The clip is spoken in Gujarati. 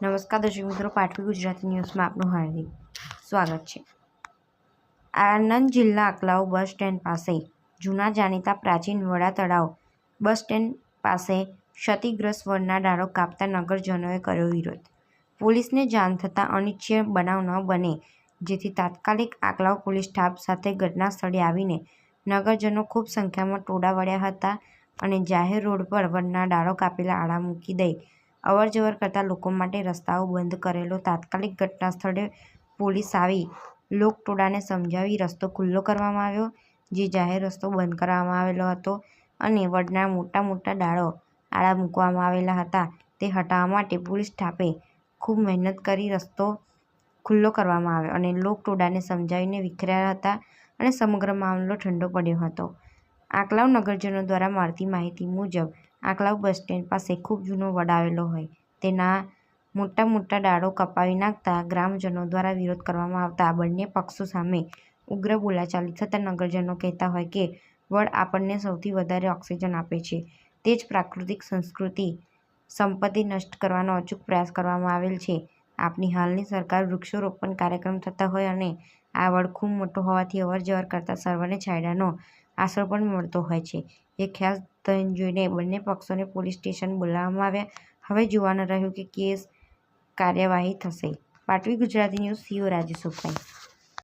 નમસ્કાર, દર્શક મિત્રો પાટવી ગુજરાતી ન્યૂઝમાં આપનું હાર્દિક સ્વાગત છે. આણંદ જિલ્લા આકલાવ બસ સ્ટેન્ડ પાસે જૂના જાણીતા પ્રાચીન વડા તળાવ બસ સ્ટેન્ડ પાસે ક્ષતિગ્રસ્ત વડના ડાળો કાપતા નગરજનોએ કર્યો વિરોધ. પોલીસને જાણ થતાં અનિચ્છનીય બનાવ ન બને, જેથી તાત્કાલિક આકલાવ પોલીસ સ્ટાફ સાથે ઘટના સ્થળે આવીને નગરજનો ખૂબ સંખ્યામાં ટોળા વળ્યા હતા અને જાહેર રોડ પર વડના ડાળો કાપેલા આડા મૂકી દઈ અવરજવર કરતા લોકો માટે રસ્તાઓ બંધ કરેલો તાત્કાલિક ઘટના સ્થળે પોલીસ આવી લોકટોળાને સમજાવી રસ્તો ખુલ્લો કરવામાં આવ્યો, જે જાહેર રસ્તો બંધ કરવામાં આવેલો હતો અને વડના મોટા મોટા ડાળો આડા મૂકવામાં આવેલા હતા. તે હટાવવા માટે પોલીસ સ્ટાફે ખૂબ મહેનત કરી રસ્તો ખુલ્લો કરવામાં આવ્યો અને લોકટોળાને સમજાવીને વિખેર્યા હતા અને સમગ્ર મામલો ઠંડો પડ્યો હતો. આંકલાવ નગરજનો દ્વારા મળતી માહિતી મુજબ આંકલાવ બસ સ્ટેન્ડ પાસે ખૂબ જૂનો વડ આવેલો હોય. તેના મોટા મોટા ડાળો કપાવી નાખતા ગ્રામજનો દ્વારા વિરોધ કરવામાં આવતા બંને પક્ષો સામે ઉગ્ર બોલાચાલી થતાં નગરજનો કહેતા હોય કે, વડ આપણને સૌથી વધારે ઓક્સિજન આપે છે. તે જ પ્રાકૃતિક સંસ્કૃતિ સંપત્તિ નષ્ટ કરવાનો અચૂક પ્રયાસ કરવામાં આવેલ છે. આપની હાલની સરકાર વૃક્ષારોપણ કાર્યક્રમ થતા હોય અને આ વડ ખૂબ મોટો હોવાથી અવરજવર કરતા સર્વને છાંયડાનો આશરો પણ મળતો હોય છે. એ ખાસ ધન જોઈને બંને પક્ષોને પોલીસ સ્ટેશન બોલાવવામાં આવ્યા. હવે જોવાનું રહ્યું કે કેસ કાર્યવાહી થશે. પાટવી ગુજરાતી ન્યૂઝ સીઓ રાજેશ ઉપાઈ